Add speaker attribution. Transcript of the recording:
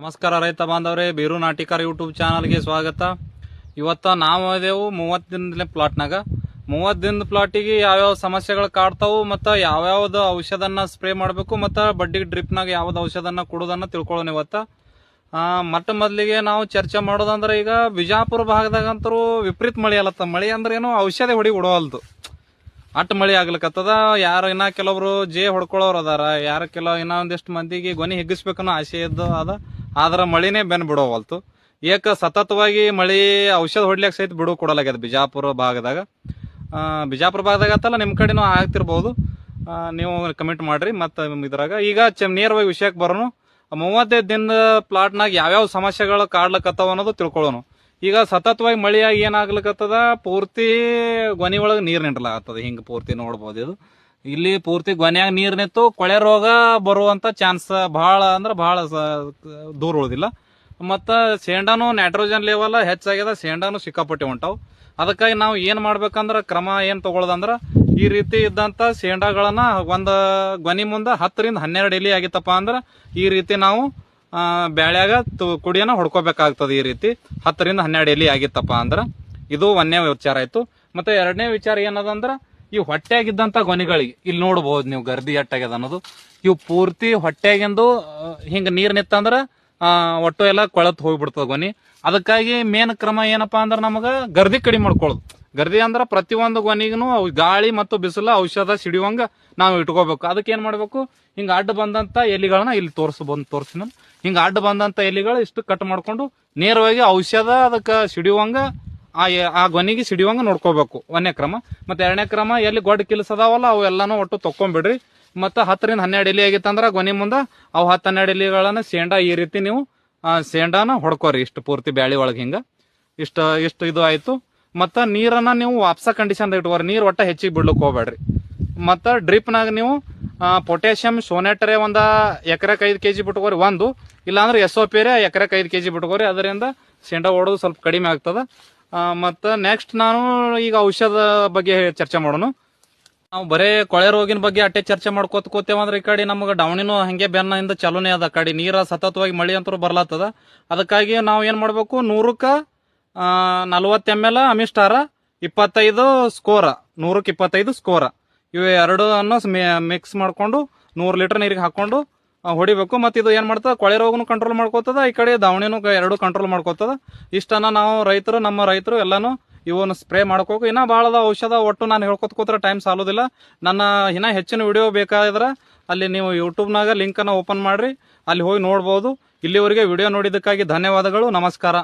Speaker 1: ನಮಸ್ಕಾರ ರೈತ ಬಾಂಧವ್ರೆ, ಬೀರು ನಾಟಿಕಾರ ಯೂಟ್ಯೂಬ್ ಚಾನಲ್ಗೆ ಸ್ವಾಗತ. ಇವತ್ತ ನಾವು ಇದೇವು ಮೂವತ್ತು ದಿನದ ಪ್ಲಾಟ್ನಾಗ ಮೂವತ್ತು ದಿನದ ಪ್ಲಾಟಿಗೆ ಯಾವ್ಯಾವ ಸಮಸ್ಯೆಗಳು ಕಾಡ್ತಾವು ಮತ್ತು ಯಾವ್ಯಾವ್ದು ಔಷಧನ ಸ್ಪ್ರೇ ಮಾಡಬೇಕು ಮತ್ತು ಬಡ್ಡಿಗೆ ಡ್ರಿಪ್ನಾಗ ಯಾವ್ದು ಔಷಧನ ಕೊಡೋದನ್ನು ತಿಳ್ಕೊಳ್ಳೋಣ ಇವತ್ತು. ಮೊಟ್ಟ ಮೊದಲಿಗೆ ನಾವು ಚರ್ಚೆ ಮಾಡೋದಂದ್ರೆ ಈಗ ಬಿಜಾಪುರ ಭಾಗದಾಗಂತರೂ ವಿಪರೀತ ಮಳೆ ಅಲ್ಲತ್ತ. ಮಳೆ ಅಂದ್ರೆ ಏನು ಔಷಧಿ ಹೊಡಿ ಹೊಡವಲ್ದು ಅಟ್ ಮಳೆ ಆಗ್ಲಿಕತ್ತದ. ಯಾರು ಇನ್ನ ಕೆಲವರು ಜೇ ಹೊಡ್ಕೊಳ್ಳೋರು ಅದಾರ. ಯಾರು ಕೆಲವು ಇನ್ನ ಒಂದಿಷ್ಟು ಮಂದಿಗೆ ಗೊನಿ ಹಿಗ್ಗಿಸ್ಬೇಕನ್ನೋ ಆಸೆ ಇದ್ದು ಅದ. ಆದ್ರ ಮಳಿನೇ ಬೆನ್ ಬಿಡೋವಲ್ತು. ಏಕ ಸತತವಾಗಿ ಮಳಿ ಔಷಧ ಹೊಡ್ಲಿಕ್ಕೆ ಸಹಿತ ಬಿಡು ಕೊಡಲಾಗ್ಯದ ಬಿಜಾಪುರ ಭಾಗದಾಗ. ಬಿಜಾಪುರ ಭಾಗದಾಗ ಆತಲ್ಲ ನಿಮ್ಮ ಕಡೆನೂ ಆಗ್ತಿರ್ಬೋದು. ನೀವು ಕಮೆಂಟ್ ಮಾಡ್ರಿ ಮತ್ತು ಇದ್ರಾಗ. ಈಗ ಚ ನೇರವಾಗಿ ವಿಷಯಕ್ಕೆ ಬರೋನು, ಮೂವತ್ತೈದು ದಿನದ ಪ್ಲಾಟ್ನಾಗ ಯಾವ್ಯಾವ ಸಮಸ್ಯೆಗಳು ಕಾಡ್ಲಕತ್ತಾವ ಅನ್ನೋದು ತಿಳ್ಕೊಳ್ಳೋನು. ಈಗ ಸತತವಾಗಿ ಮಳೆಯಾಗಿ ಏನಾಗ್ಲಿಕ್ಕತ್ತದ ಪೂರ್ತಿ ಗೊನಿ ಒಳಗೆ ನೀರು ನಿಂಟ್ಲಾಗತ್ತದ ಹಿಂಗೆ ಪೂರ್ತಿ ನೋಡ್ಬೋದು ಇದು. ಇಲ್ಲಿ ಪೂರ್ತಿ ಗೊನ್ಯಾಗ ನೀರು ನಿಂತು ಕೊಳೆ ರೋಗ ಬರುವಂತ ಚಾನ್ಸ್ ಬಹಳ ಅಂದ್ರೆ ಬಹಳ ದೂರ ಉಳಿದಿಲ್ಲ. ಮತ್ತ ಶೇಂಡಾನು ನೈಟ್ರೋಜನ್ ಲೆವೆಲ್ ಹೆಚ್ಚಾಗ್ಯದ, ಶೇಂಡಾನು ಸಿಕ್ಕಾಪಟ್ಟೆ ಹೊಂಟಾವ್ ಅದಕ್ಕಾಗಿ ನಾವು ಏನು ಮಾಡ್ಬೇಕಂದ್ರ ಕ್ರಮ ಏನು ತಗೊಳ್ಳೋದಂದ್ರ ಈ ರೀತಿ ಇದ್ದಂತ ಶೇಂಡಾಗಳನ್ನ ಒಂದು ಗೊನಿ ಮುಂದೆ ಹತ್ತರಿಂದ ಹನ್ನೆರಡು ಎಲಿ ಆಗಿತ್ತಪ್ಪ ಅಂದ್ರೆ ಈ ರೀತಿ ನಾವು ಬ್ಯಾಳ್ಯಾಗ ಕುಡಿಯನ್ನ ಹೊಡ್ಕೋಬೇಕಾಗ್ತದೆ ಈ ರೀತಿ. ಹತ್ತರಿಂದ ಹನ್ನೆರಡು ಎಲಿ ಆಗಿತ್ತಪ್ಪ ಅಂದ್ರೆ. ಇದು ಒಂದನೇ ವಿಚಾರ ಆಯ್ತು. ಮತ್ತೆ ಎರಡನೇ ವಿಚಾರ ಏನದಂದ್ರ ಈ ಹೊಟ್ಟೆಯಾಗಿದ್ದಂತ ಗೊನೆಗಳಿಗೆ. ಇಲ್ಲಿ ನೋಡಬಹುದು ನೀವು ಗರ್ದಿ ಎಟ್ಟಾಗ್ಯದ ಅನ್ನೋದು. ಇವು ಪೂರ್ತಿ ಹೊಟ್ಟೆಗಿಂದು ಹಿಂಗ ನೀರ್ ನಿತ್ತಂದ್ರ ಒಟ್ಟು ಎಲ್ಲ ಕೊಳತ್ ಹೋಗ್ಬಿಡ್ತದ ಗೊನಿ. ಅದಕ್ಕಾಗಿ ಮೇನ್ ಕ್ರಮ ಏನಪ್ಪಾ ಅಂದ್ರೆ ನಮಗ ಗರ್ದಿ ಕಡಿಮೆ ಮಾಡ್ಕೊಳ್ಳೋದು ಗರ್ದಿ ಅಂದ್ರ ಪ್ರತಿಯೊಂದು ಗೊನಿಗೂ ಗಾಳಿ ಮತ್ತು ಬಿಸಿಲು, ಔಷಧ ಸಿಡಿಯುವಂಗ ನಾವು ಇಟ್ಕೋಬೇಕು. ಅದಕ್ಕೆ ಏನ್ ಮಾಡ್ಬೇಕು? ಹಿಂಗ ಅಡ್ಡ ಬಂದಂತ ಎಲೆಗಳನ್ನ ಇಲ್ಲಿ ತೋರ್ಸ್ ತೋರ್ಸಿನ ಹಿಂಗ ಅಡ್ಡ ಬಂದಂತ ಎಲಿಗಳು ಇಷ್ಟು ಕಟ್ ಮಾಡ್ಕೊಂಡು ನೇರವಾಗಿ ಔಷಧ ಅದಕ್ಕೆ ಸಿಡಿಯುವಂಗ ಆ ಆ ಗೊನಿಗೆ ಸಿಡಿಯುವಂಗ ನೋಡ್ಕೋಬೇಕು. ಒಂದನೇ ಕ್ರಮ. ಮತ್ತೆ ಎರಡನೇ ಕ್ರಮ, ಎಲ್ಲಿ ಗೊಡ್ಡ ಕಿಲ್ಸ್ ಅದಾವಲ್ಲ, ಅವು ಎಲ್ಲಾನು ಒಟ್ಟು ತಕೊಂಡ್ಬಿಡ್ರಿ ಮತ್ತೆ ಹತ್ತರಿಂದ ಹನ್ನೆರಡು ಎಲೆ ಆಗಿತ್ತಂದ್ರ ಗೊನಿ ಮುಂದೆ ಅವು ಹತ್ತು ಹನ್ನೆರಡು ಎಲೆಗಳನ್ನ ಸೇಂಡಾ ಈ ರೀತಿ ನೀವು ಸೇಂಡಾನ ಹೊಡ್ಕೋರಿ. ಇಷ್ಟು ಪೂರ್ತಿ ಬ್ಯಾಳಿ ಒಳಗೆ ಹಿಂಗ. ಇಷ್ಟ, ಇಷ್ಟು ಇದು ಆಯ್ತು. ಮತ್ತು ನೀರನ್ನ ನೀವು ವಾಪ್ಸ ಕಂಡೀಷನ್ ಇಟ್ಕೋರಿ. ನೀರು ಒಟ್ಟ ಹೆಚ್ಚಿಗೆ ಬಿಡ್ಲಿಕ್ಕೆ ಹೋಗ್ಬೇಡ್ರಿ ಮತ್ತು ಡ್ರಿಪ್ನಾಗ ನೀವು ಪೊಟ್ಯಾಷಿಯಂ ಸೋನೆಟರೆ ಒಂದ ಎಕರೆಕ್ ಐದು ಕೆಜಿ ಬಿಟ್ಕೋರಿ ಒಂದು. ಇಲ್ಲಾಂದ್ರೆ ಎಸ್ ಒ ಪಿ ಎಕರೆಕ್ ಐದು ಕೆಜಿ ಬಿಟ್ಕೋರಿ. ಅದರಿಂದ ಶೇಂಡಾ ಓಡೋದು ಸ್ವಲ್ಪ ಕಡಿಮೆ ಆಗ್ತದ. ಮತ್ತ ನೆಕ್ಸ್ಟ್ ನಾನು ಈಗ ಔಷಧ ಬಗ್ಗೆ ಚರ್ಚೆ ಮಾಡೋಣ. ನಾವು ಬರೇ ಕೊಳೆ ರೋಗಿನ ಬಗ್ಗೆ ಅಟ್ಟೆ ಚರ್ಚೆ ಮಾಡ್ಕೋತ ಕೂತೇವ ಅಂದ್ರೆ ಈ ಕಡೆ ನಮಗೆ ಡೌಣಿನೂ ಹಂಗೆ ಬೆನ್ನಿಂದ ಚಲೋನೇ ಅದ. ಕಡೆ ನೀರ ಸತತವಾಗಿ ಮಳಿ ಅಂತೂ ಬರ್ಲಾತದ. ಅದಕ್ಕಾಗಿ ನಾವು ಏನ್ ಮಾಡ್ಬೇಕು? ನೂರಕ್ಕ ನಲ್ವತ್ತು ಎಂ ಎಲ್ ಅಮಿಸ್ಟಾರ ಇಪ್ಪತ್ತೈದು ಸ್ಕೋರ. ನೂರಕ್ಕೆ ಇಪ್ಪತ್ತೈದು ಸ್ಕೋರ. ಇವು ಎರಡು ಅನ್ನ ಮಿಕ್ಸ್ ಮಾಡ್ಕೊಂಡು ನೂರು ಲೀಟರ್ ನೀರಿಗೆ ಹಾಕೊಂಡು ಆ, ಹೊಡಿಬೇಕು. ಮತ್ತು ಇದು ಏನು ಮಾಡ್ತದೆ? ಕೊಳೆ ರೋಗನು ಕಂಟ್ರೋಲ್ ಮಾಡ್ಕೋತದ. ಈ ಕಡೆ ದಾವಣಿನೂ ಎರಡು ಕಂಟ್ರೋಲ್ ಮಾಡ್ಕೋತದ. ಇಷ್ಟನ್ನ ನಾವು ರೈತರು, ನಮ್ಮ ರೈತರು ಎಲ್ಲಾನು ಇವನು ಸ್ಪ್ರೇ ಮಾಡ್ಕೋಬೇಕು ಇನ್ನ ಭಾಳದ ಔಷಧ. ಒಟ್ಟು ನಾನು ಹೇಳ್ಕೊತ ಕೂತ್ರೆ ಟೈಮ್ ಸಾಲೋದಿಲ್ಲ. ನನ್ನ ಇನ್ನ ಹೆಚ್ಚಿನ ವಿಡಿಯೋ ಬೇಕಾದ್ರೆ ಅಲ್ಲಿ ನೀವು ಯೂಟ್ಯೂಬ್ನಾಗ ಲಿಂಕನ್ನು ಓಪನ್ ಮಾಡ್ರಿ. ಅಲ್ಲಿ ಹೋಗಿ ನೋಡ್ಬೋದು. ಇಲ್ಲಿವರೆಗೆ ವಿಡಿಯೋ ನೋಡಿದ್ದಕ್ಕಾಗಿ ಧನ್ಯವಾದಗಳು. ನಮಸ್ಕಾರ.